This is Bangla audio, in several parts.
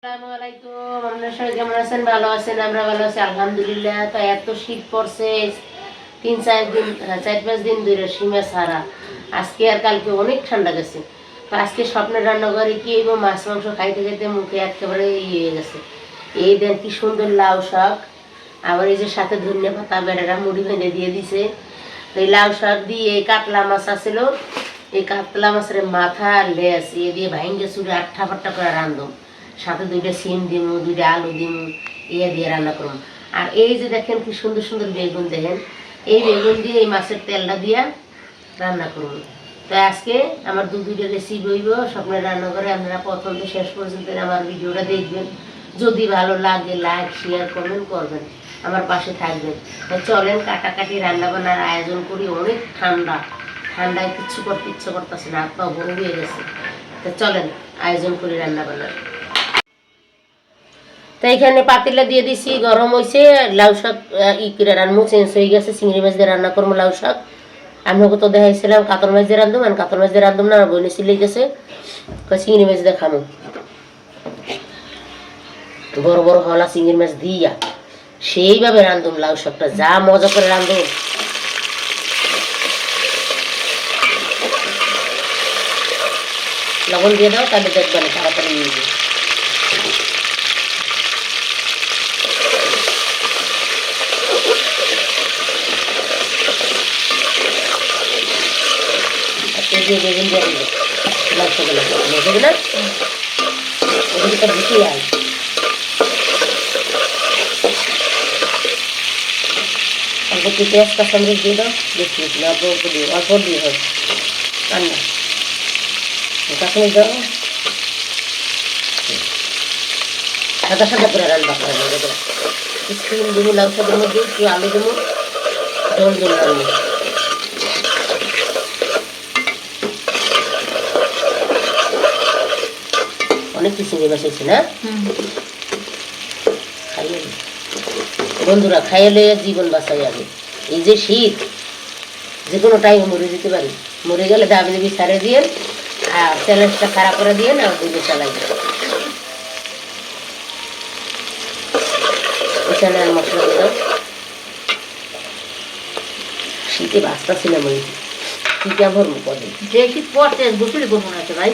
কি ইয়ে এই সুন্দর লাউ শাক। আবার এই যে সাথে ধনিয়া পাতা বেড়ারা মুড়ি ভেঙে দিয়ে দিছে। এই লাউ শাক দিয়ে কাতলা মাছ আছিল। এই কাতলা মাছের মাথা লেস এ দিয়ে ভাইঙ্গে চুড়ে আটটা ফাট্টা করে রান্ধম সাথে দুইটা সিম দিমু, দুইটা আলু দিমু ইয়ে দিয়ে রান্না করুম। আর এই যে দেখেন কি সুন্দর সুন্দর বেগুন দেখেন, এই বেগুন দিয়ে এই মাছের তেলটা দিয়া রান্না করুন তো আজকে আমার দু দুইটা রেসিপি হইব স্বপ্নের রান্না করে আপনারা প্রথম থেকে শেষ পর্যন্ত আমার ভিডিওটা দেখবেন। যদি ভালো লাগে লাইক শেয়ার কমেন্ট করবেন, আমার পাশে থাকবেন। তো চলেন কাটাকাটি রান্না বান্নার আয়োজন করি, অনেক ঠান্ডা। ঠান্ডায় কিচ্ছু করতে ইচ্ছে করতেছে না পা বড় হয়ে গেছে। তো চলেন, আয়োজন করি রান্না বান্নার। তো এখানে পাতিলা দিয়ে দিছি, গরম হয়েছে লাউ শাক ই করে রান্না চেঞ্জ হয়ে গেছে, চিংড়ি মাছ দিয়ে রান্না করব লাউ শাক। আমি ওকে তো দেখাইছিলাম, কাতল মাছ দিয়ে রান্ধুম আর কাতল মাছ দিয়ে রান্ধুম না বইনে সিলে গেছে চিংড়ি মাছ দিয়ে খামো। বড় বড় হলা চিংড়ি মাছ দিয়া সেইভাবে রান্ধুম লাউ শাকটা, যা মজা করে রান্ধুম লবণ দিয়ে দাও, তাহলে দেখবেন তাড়াতাড়ি নিয়ে কেজি বেগুন দিয়ে দিল না ওদিকে আয়। অল্প একটু পেঁয়াজ কাঁচামরিচ দিয়ে দাও বেশি না, অল্প অল্প দিয়ে অল্প দিয়ে দেবো লাউ একটু আলু দেবো জল জল অনেক কিছু নিয়ে বসেছি, না? বন্ধুরা খাইলে জীবন বাঁচাই আগে এই যে শীত, যে কোনো টাইমে মরে যেতে পারি। মরে গেলে দাবি দাবি সারে দিয়ে আর চ্যালেঞ্জটা খারাপ করে দিয়ে না বুঝে চালাই এখানে আর মশলা দিয়ে শীতে বাঁচতেছিলাম ওই শীতে কদিন? যে শীত পড়ছে গোসলি করব না তো ভাই।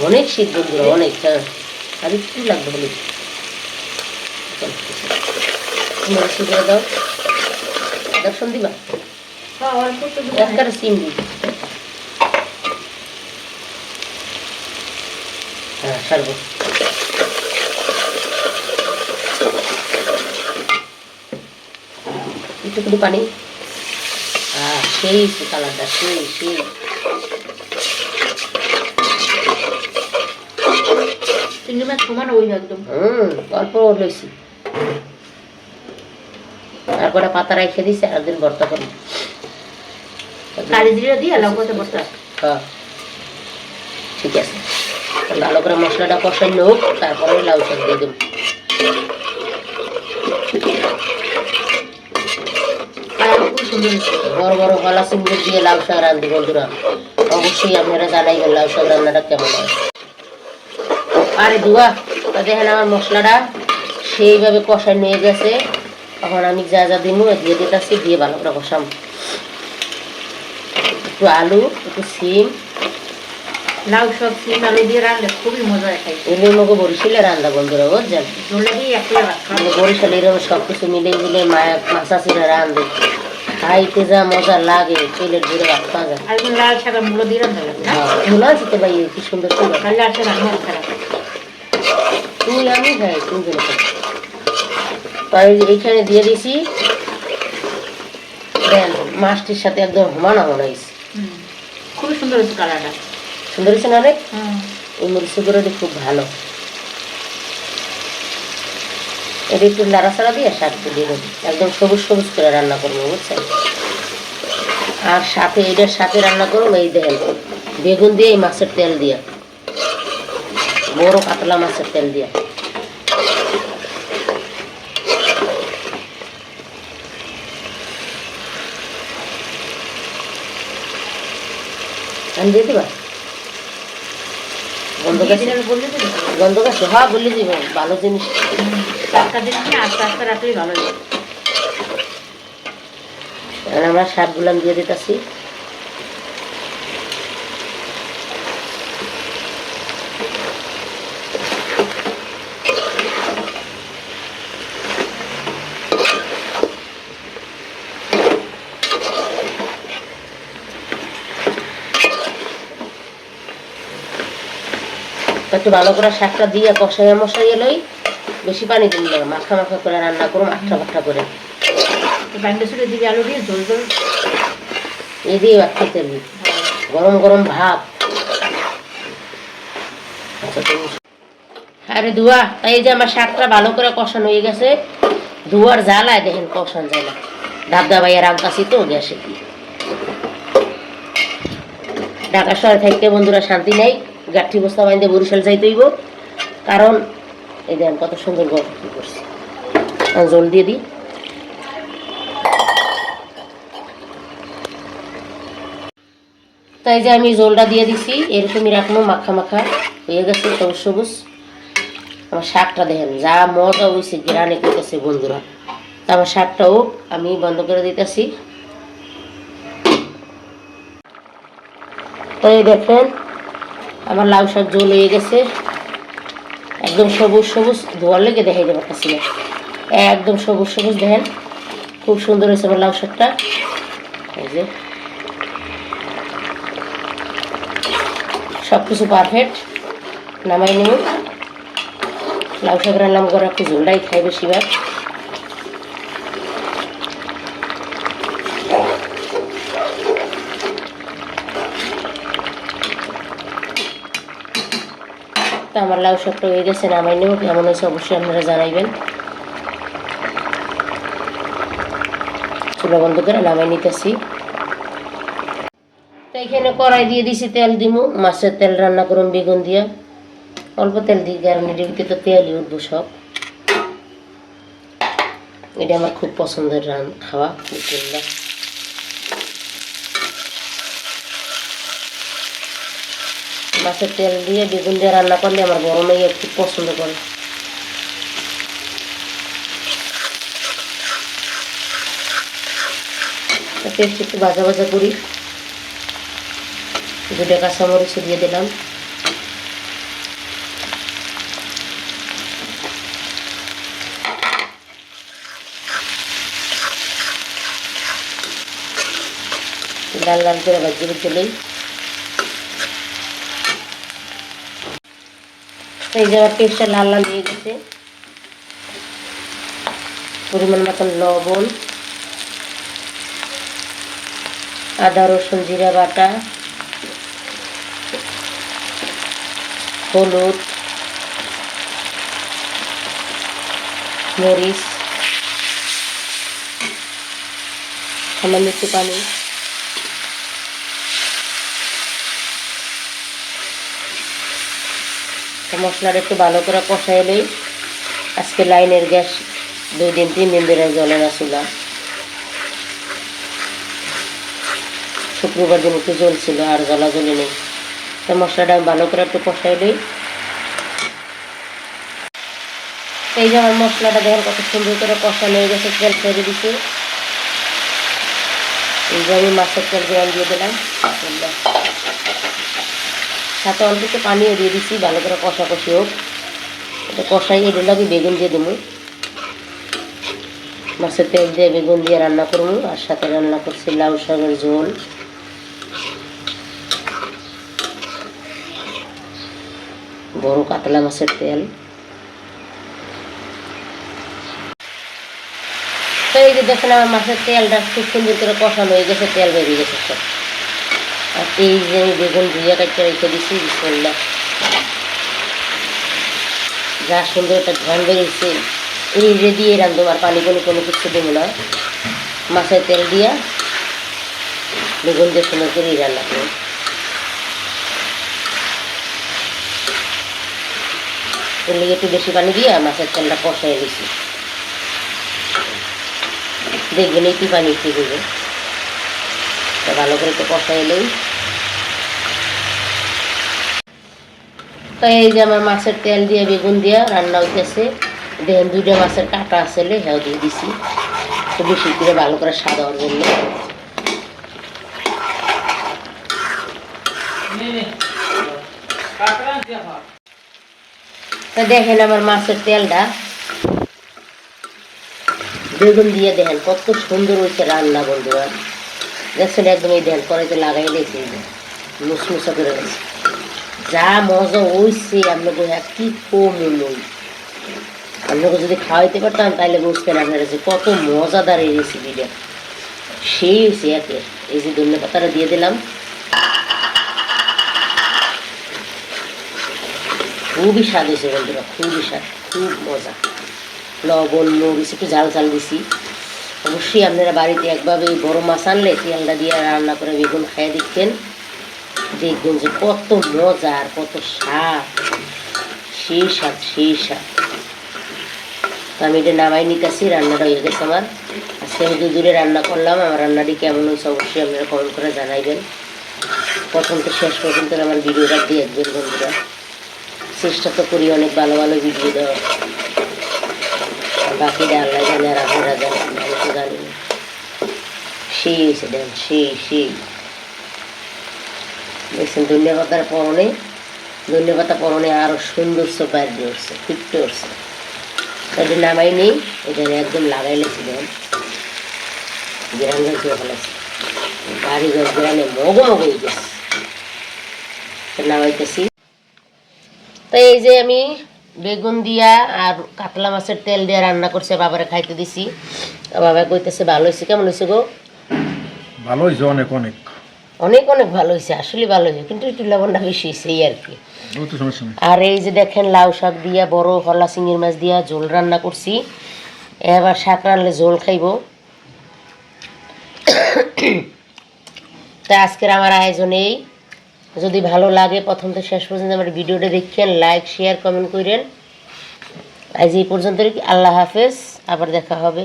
অনেক শীত বন্ধুরা অনেক হ্যাঁ। আর একটু লাগবে হলে করে দাও। দর্শন দিবা? একবারে সিম দিই। হ্যাঁ সারবো। একটুখানি পানি। হ্যাঁ সেই কালারটা সেই সেই। চিংড়ি মাছ সমান ওই একদম। হুম অল্প লইছি আর কটা পাতা রেখে দিছি আর একদিন ভর্তা করব। কালি জিরে দিয়ে লঙ্কাতে হ্যাঁ। ঠিক আছে। ভালো করে মশলাটা কষাই হোক তারপরে লাউ শাক দিয়ে দেবো। বড় বড় গলা চিংড়ি দিয়ে লাউ শাক রান্ধি বন্ধুরা। অবশ্যই আপনারা জানাইবেন লাউ শাক রান্নাটা কেমন হয়। আরে দুয়া দেখেন আমার মশলাটা সেইভাবে কষাই নিয়ে গেছে। এখন আমি যা যা দিব দিয়ে দিতেছি দিয়ে ভালো করে কষাম। একটু আলু একটু সিম। লাউ সব সিম আলু দিয়ে রাখলে খুবই মজা খাই এগুলোর মধ্যে বরিশালে রান্না বন্ধুরা বুঝছেন? ঝোলে দিয়ে এক করে রাখা বরিশালে এরকম সব কিছু মিলে রান্ধে খাইতে যা মজা লাগে তেলের ঘুরে ভাত খাওয়া যায়। আর লাল শাকের মূল্য দিয়ে রান্না লাগবে না? আছে তো ভাই কি সুন্দর সুন্দর লাল শাক আমি তিনজনে তাই এইখানে দিয়ে দিছি। দেন মাছটির সাথে একদম হয়েছে। হুম। সুন্দর হয়েছে কালারটা। সুন্দর হয়েছে না এই খুব ভালো। এটা একটু নাড়াচাড়া দিয়ে শাকটা দিয়ে দেবো। একদম সবুজ সবুজ করে রান্না করব বুঝছেন? আর সাথে এটার সাথে রান্না করব এই দেখেন বেগুন দিয়ে এই মাছের তেল দিয়া। বড় কাতলা মাছের তেল দিয়া। আমি দিয়ে দিবা? গন্ধ গেছে গেছে হ্যাঁ বলে দিব। ভালো জিনিস। টাটকা আস্তে আস্তে রাখলেই ভালো আমরা শাকগুলো দিয়ে দিতেছি। একটু ভালো করে শাকটা দিয়ে কষাইয়া মশাইয়ে লই বেশি পানি দিন না মাখা মাখা করে রান্না করুন আটটা মাঠা করে। পানিটা ছুটে দিবি আলু দিয়ে ঝোল ঝোল এই দিয়ে খেতে গরম গরম ভাত। আচ্ছা, আরে ধোয়া এই যে আমার শাকটা ভালো করে কষানো হয়ে গেছে ধোয়ার জ্বালায় দেখেন কষান যায় না ধাপ ধাবাইয়া রান্তাছি তো গ্যাসে ঢাকা শহরে থাকতে বন্ধুরা শান্তি নেই। গাঠি বস্তা বাইন্দে বরিশাল যাইতে হইব। কারণ, এই দেখেন কত সুন্দর গল্প করছি। জল দিয়ে দিই। তাই যে আমি জলটা দিয়ে দিছি, এরকমই রাখব, মাখা মাখা হয়ে গেছে সবুজ সবুজ। আমার শাকটা দেখেন, যা মজা হয়েছে গ্রানে করতেছে বন্ধুরা। তা আমার শাকটাও আমি বন্ধ করে দিতেছি। তো এই দেখেন আমার লাউ শাক জল হয়ে গেছে। একদম সবুজ সবুজ ধোয়ার লেগে দেখাই দেবো পারছি না। একদম সবুজ সবুজ দেখেন, খুব সুন্দর হয়েছে আমার লাউ শাকটা। এই যে। সব কিছু পারফেক্ট নামাই নেব লাউ শাক রান্নাম করে একটু ঝোলটাই খাই বেশিরভাগ তা আমার লাউ শাকটা হয়ে গেছে, নামাই নেব, কেমন হয়েছে অবশ্যই আপনারা জানাইবেন। চুলা বন্ধ করে নামাই নিতেছি। তো এখানে কড়াই দিয়ে দিছি তেল দিমু, মাছের তেল রান্না করুন বেগুন দিয়া। অল্প তেল দিই কারণ এটার ভিতরে তো তেলই উঠবো সব। এটা আমার খুব পছন্দের রান খাওয়া, বিসমিল্লাহ। মাছের তেল দিয়ে বেগুন দিয়ে রান্না করলে আমার বড় মেয়ে খুব পছন্দ করে। পেস্ট একটু ভাজা ভাজা করি। দুটো কাঁচামরিচ দিয়ে দিলাম। লাল লাল করে ভাজি ভেজে লই এই যে পেস্টটা লাল লাল গেছে। পরিমাণ মতন লবণ, আদা, রসুন, জিরা বাটা, হলুদ, মরিচ, সামান্য একটু পানি। তো মশলাটা একটু ভালো করে কষাই লই আজকে লাইনের গ্যাস দুই দিন, তিন দিন ধরে জ্বলে না চুলা শুক্রবার দিন একটু জ্বলছিল আর জ্বলা জ্বলে নেই তো মশলাটা ভালো করে একটু কষাই লই এই যে আমার মশলাটা দেখেন কত সুন্দর করে কষানো হয়ে গেছে, তেল ছেড়ে দিছি। এই যে আমি মাছের তেল দিয়ে দিলাম। সাথে অল্প একটু পানিও দিয়ে দিচ্ছি ভালো করে কষা কষি হোক। এটা কষাই এর লাগে বেগুন দিয়ে দেবো মাছের তেল দিয়ে বেগুন দিয়ে রান্না করব আর সাথে রান্না করছি লাউ শাকের ঝোল। বড় কাতলা মাছের তেল। তো এই যে দেখেন আমার মাছের তেলটা খুব সুন্দর করে কষানো হয়ে গেছে, তেল বেরিয়ে গেছে সব। আর এই যে বেগুন ধুয়ে কাটতে রেখে দিছি, বিসমিল্লাহ। যা সুন্দর একটা ঝাল বেরিয়েছে। এই যে দিয়ে রান্ধবো আর পানি কোনো কোনো কিছু দেবো না। মাছের তেল দিয়া বেগুন দিয়ে সুন্দর করে রান্না করব। এর লিগে একটু বেশি পানি দিয়ে মাছের তেলটা কষাই দিছি। দেখবেন একটু পানি একটু দেবে। ভালো করে একটু কষাই এলেই তো তো এই যে আমার মাছের তেল দিয়ে বেগুন দিয়া রান্না হইতেছে, দেখেন দুইটা মাছের কাটা আসলে হ্যাঁ দিয়ে দিছি। তো বেশি করে ভালো করে সাদা হওয়ার জন্য। দেখেন আমার মাছের তেলটা। বেগুন দিয়ে দেখেন কত সুন্দর হয়েছে রান্না, বন্ধুরা। দেখছেন একদম এই দেখেন কড়াইতে লাগাই লেছে মুসমুসা করে গেছে যা মজা হইছে, আপনাকে কি কম নই আপনাকে যদি খাওয়াইতে পারতাম তাহলে বুঝতেন আপনারা যে কত মজাদার এই রেসিপিটা সেই হয়েছে একে। এই যে ধন্য পাতাটা দিয়ে দিলাম। খুবই স্বাদ হয়েছে বন্ধুরা, খুবই স্বাদ, খুব মজা। লবণ, মরিচ, একটু ঝাল ঝাল দিছি। অবশ্যই আপনারা বাড়িতে একভাবে বড় মাছ আনলে, তেলটা দিয়ে রান্না করে বেগুন খাইয়ে দিচ্ছেন দেখবেন যে কত মজা আর কত স্বাদ। সেই স্বাদ সেই তো আমি এটা নামাই নিতেছি, রান্নাটা হয়ে গেছে আমার। আজকে আমি দুদূরে রান্না করলাম, আমার রান্নাটি কেমন হয়েছে অবশ্যই আপনারা কমেন্ট করে জানাইবেন। প্রথম তো শেষ পর্যন্ত আমার ভিডিওটা দেখবেন, বন্ধুরা। চেষ্টা তো করি অনেক ভালো ভালো ভিডিও দেওয়ার। আর বাকিটা আল্লাহ জানে আর আপনারা জানেন জানি না। সেই হয়েছে সেই সেই। দেখছেন ধন্যবাদার পরনে, ধন্যবাদা পরনে আরও সুন্দর সোপার দিয়ে উঠছে ফিটতে উঠছে এটা নামাই নেই, এটা একদম লাগাই লেছি দেন। গ্রাম গাছ ফেলেছে। মগ হয়ে গেছে। নামাইতেছি। তো এই যে আমি বেগুন দিয়া আর কাতলা মাছের তেল দিয়ে রান্না করছে, বাবারে খাইতে দিছি। বাবা কইতেছে, ভালো হয়েছে, কেমন হয়েছে গো? ভালো হয়েছে অনেক অনেক। অনেক অনেক ভালো হয়েছে আসলে ভালো হয়েছে কিন্তু একটু লবণটা বেশি হয়েছে এই আর কি। তো আর এই যে দেখেন লাউ শাক দিয়া বড় হলা চিংড়ি মাছ দিয়া ঝোল রান্না করছি। এবার শাক রানলে ঝোল খাইব। তা আজকের আমার আয়োজন এই। যদি ভালো লাগে প্রথম থেকে শেষ পর্যন্ত আমার ভিডিওটা দেখেন লাইক শেয়ার কমেন্ট করেন আজ এই পর্যন্ত আল্লাহ হাফেজ আবার দেখা হবে।